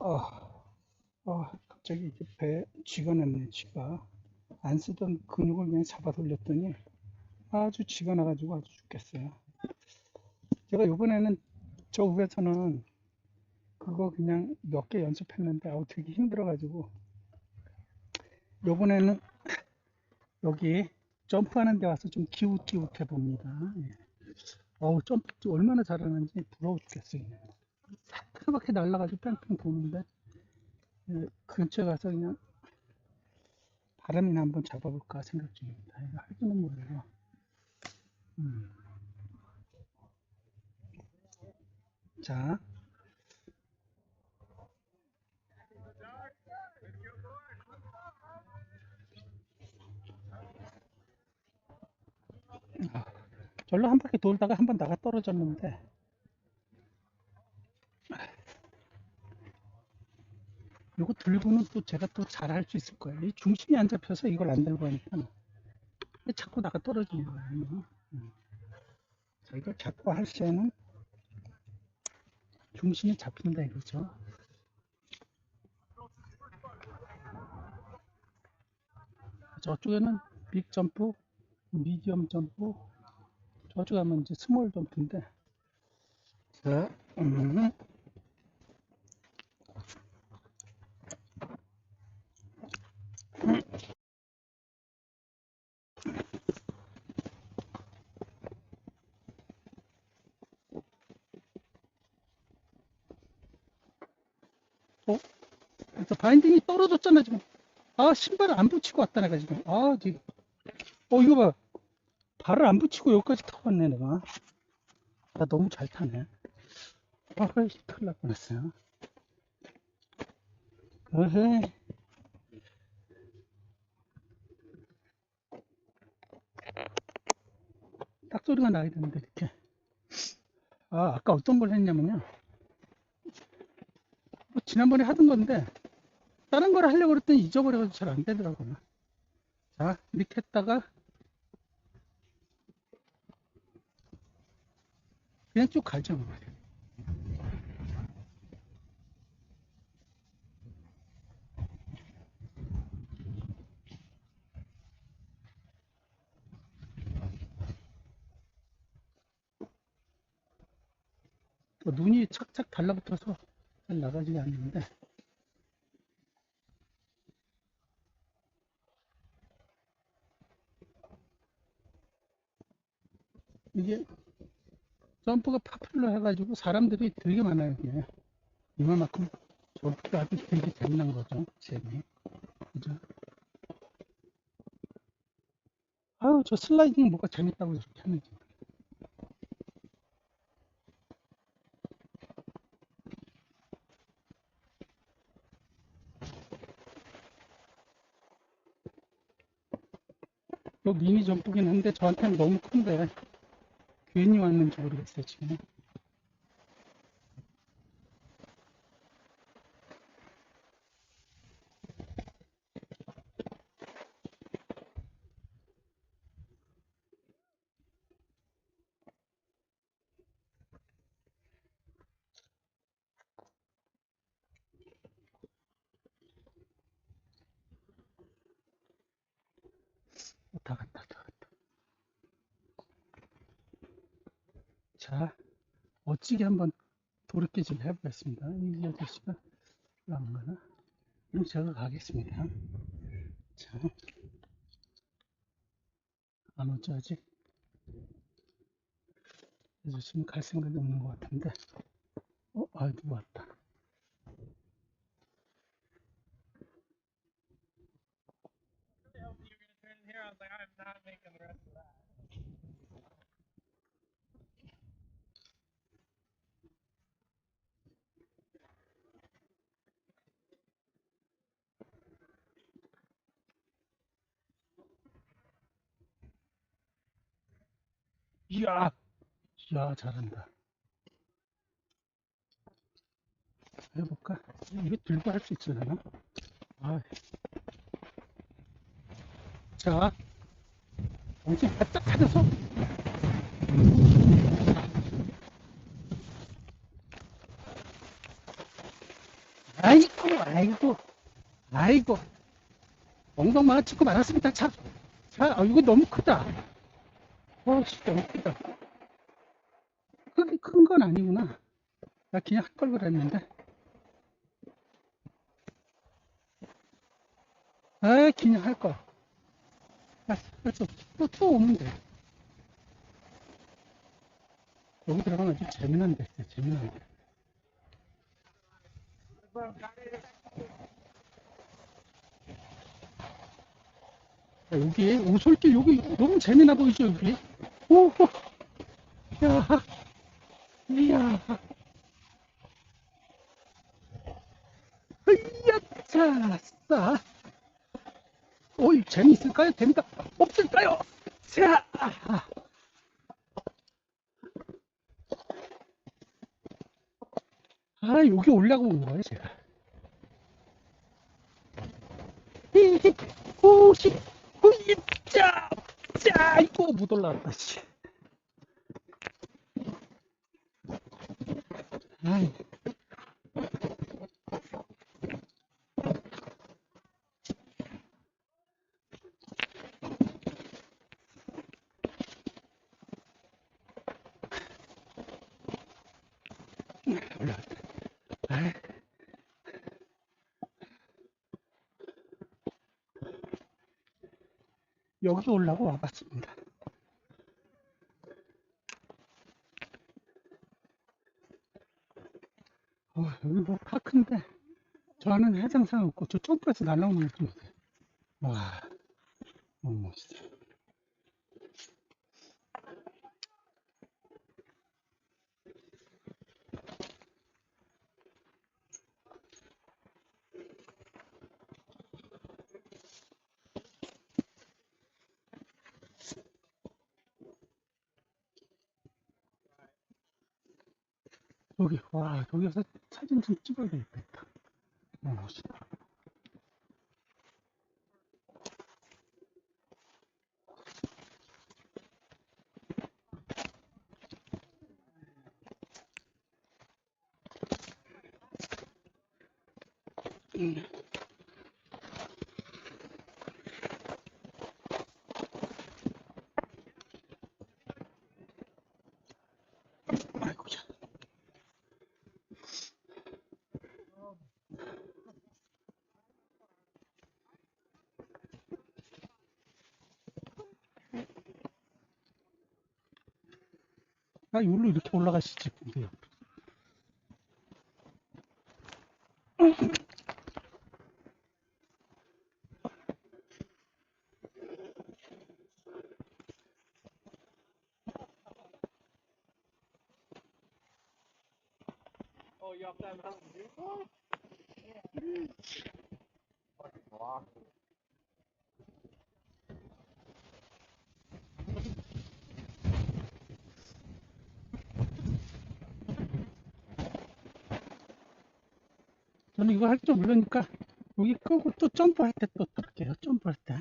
아, 아, 갑자기 이제 배에 쥐가 났네, 쥐가. 안 쓰던 근육을 그냥 잡아 돌렸더니 아주 쥐가 나가지고 아주 죽겠어요. 제가 요번에는 저 위에서는 그거 그냥 몇 개 연습했는데 아우 되게 힘들어 가지고 요번에는 여기 점프하는 데 와서 좀 기웃기웃해 봅니다. 예. 어우 점프 얼마나 잘하는지 부러워 죽겠어요. 새까맣게 날라가지고 뺑뺑 도는데 예, 근처에 가서 그냥 바람이나 한번 잡아볼까 생각 중입니다. 이거 할지는 몰라요. 음. 자, 절로 한 바퀴 돌다가 한 번 나가 떨어졌는데 이거 들고는 또 제가 또 잘할 수 있을 거예요. 이 중심이 안 잡혀서 이걸 안 들고 하니까 자꾸 나가 떨어지는 거예요. 음. 자, 이걸 잡고 할 때는 중심이 잡힌다 이거죠. 저쪽에는 빅 점프, 미디엄 점프, 저쪽 가면 이제 스몰 점프인데, 자, 음. 어? 그래서 바인딩이 떨어졌잖아, 지금. 아, 신발을 안 붙이고 왔다, 내가 지금. 아, 지금. 어, 이거 봐. 발을 안 붙이고 여기까지 타고 왔네, 내가. 나 너무 잘 타네. 아, 큰일 날 뻔했어요. 어헤. 딱 소리가 나야 되는데, 이렇게. 아, 아까 어떤 걸 했냐면요. 뭐 지난번에 하던 건데, 다른 걸 하려고 그랬더니 잊어버려가지고 잘 안 되더라고요. 자, 이렇게 했다가, 그냥 쭉 가죠. 눈이 착착 달라붙어서 잘 나가지 않는데, 이게 점프가 파퓰러 해가지고 사람들이 되게 많아요, 이게. 이만큼 점프가 아주 되게 재미난 거죠, 재미. 그죠? 아유, 저 슬라이딩 뭐가 재밌다고 저렇게 하는지. 또 미니 점프긴 한데 저한테는 너무 큰데 괜히 왔는지 모르겠어요, 지금. 자, 멋지게 한번 도르깨질 해보겠습니다. 이 아저씨가 안 가나? 그럼 제가 가겠습니다. 자, 안 오죠, 아직? 지금 갈 생각이 없는 것 같은데. 어, 아, 누구 왔다. 이야, 이야, 잘한다. 해볼까? 이거 들고 할 수 있으려나? 아. 자, 정신 바짝 차려서. 아이, 아이고, 아이고. 엉덩만 찍고 말았습니다. 참. 자, 아, 이거 너무 크다. 어, 씨, 너무 크다. 크게 큰 건 아니구나. 나 그냥 할 걸 그랬는데. 아, 그냥 할 걸. 아, 그래서 또, 또 오면 돼. 여기 들어가면 아주 재미난데, 진짜 재미난데. 여기 오솔길 여기 너무 재미나 보이죠 여기 오, 야, 이야, 으야, 자, 싸. 오이 재미있을까요? 재미가 없을까요? 자. 아 여기 올라고 온 거예요 제가. 히히, 오십, 후이, 짜, 짜, 이거 못 올라왔다, 씨. 아이. 올라왔다. 아이. 여기 올라고 와봤습니다. 어, 여기 뭐 파크인데 저 안에는 해상상 없고 저 점프해서 날아오는 느낌 어때? 와 너무 멋있어. 여기 와 여기서 사진 좀 찍어야 되겠다. 너무 멋있다. 음. 아이고야. 아, 여기로 이렇게 올라가시지. 근데요. 저는 이거 할 줄 모르니까 여기 끄고 또 점프할 때 또 할게요. 점프할 때.